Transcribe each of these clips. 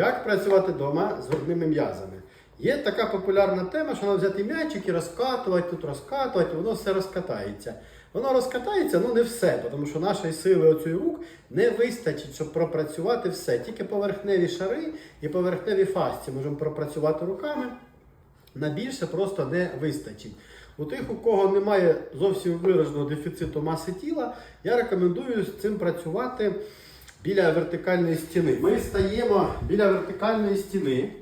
Як працювати вдома з грудними м'язами? Є така популярна тема, що треба взяти м'ячик і розкатувати, тут розкатувати, воно все розкатається. Воно розкатається, ну не все, тому що нашої сили оцих рук не вистачить, щоб пропрацювати все. Тільки поверхневі шари і поверхневі фасці можемо пропрацювати руками. На більше просто не вистачить. У тих, у кого немає зовсім вираженого дефіциту маси тіла, я рекомендую з цим працювати біля вертикальної стіни. Ми стаємо біля вертикальної стіни,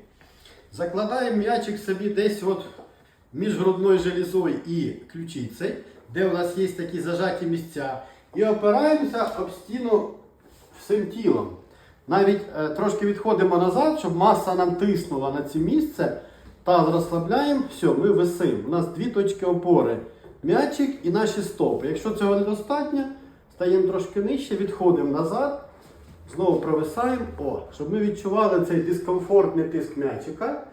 закладаємо м'ячик собі десь от між грудною железою і ключицею, де у нас є такі зажаті місця, і опираємося об стіну всім тілом. Навіть е, трошки відходимо назад, щоб маса нам тиснула на це місце. Таз розслабляємо, все, ми висимо. У нас дві точки опори. М'ячик і наші стопи. Якщо цього недостатньо, стаємо трошки нижче, відходимо назад, знову провисаємо, О, щоб ми відчували цей дискомфортний тиск м'ячика.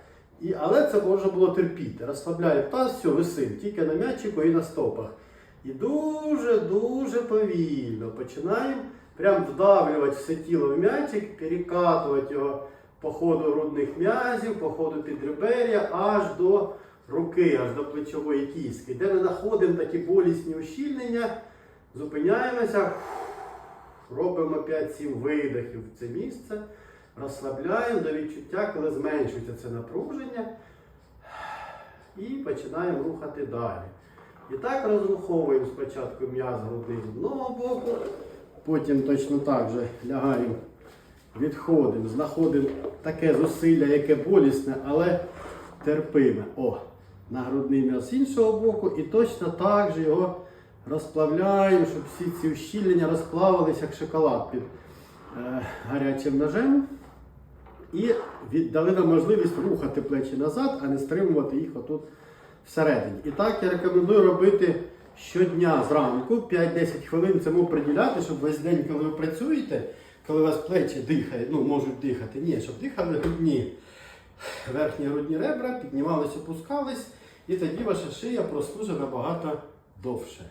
І, але це можна було терпіти. Розслабляємо таз, все, висимо, тільки на м'ячику і на стопах. І дуже-дуже повільно починаємо прям вдавлювати все тіло в м'ячик, перекатувати його по ходу грудних м'язів, по ходу підребер'я, аж до руки, аж до плечової кістки. Де ми знаходимо такі болісні ущільнення, зупиняємося, робимо 5-7 видохів в це місце, розслабляємо до відчуття, коли зменшується це напруження. І починаємо рухати далі. І так розруховуємо спочатку м'яз грудний з одного боку, потім точно так же лягаємо, відходимо, знаходимо таке зусилля, яке болісне, але терпиме. О, на грудний м'яз з іншого боку, і точно так же його розплавляємо, щоб всі ці ущільнення розплавилися, як шоколад під е, гарячим ножем. І дали нам можливість рухати плечі назад, а не стримувати їх отут всередині. І так я рекомендую робити щодня зранку 5-10 хвилин цьому приділяти, щоб весь день, коли ви працюєте, коли у вас плечі дихають, ну можуть дихати, ні, щоб дихали грудні, верхні грудні ребра, піднімались, опускались, і тоді ваша шия прослужить набагато довше.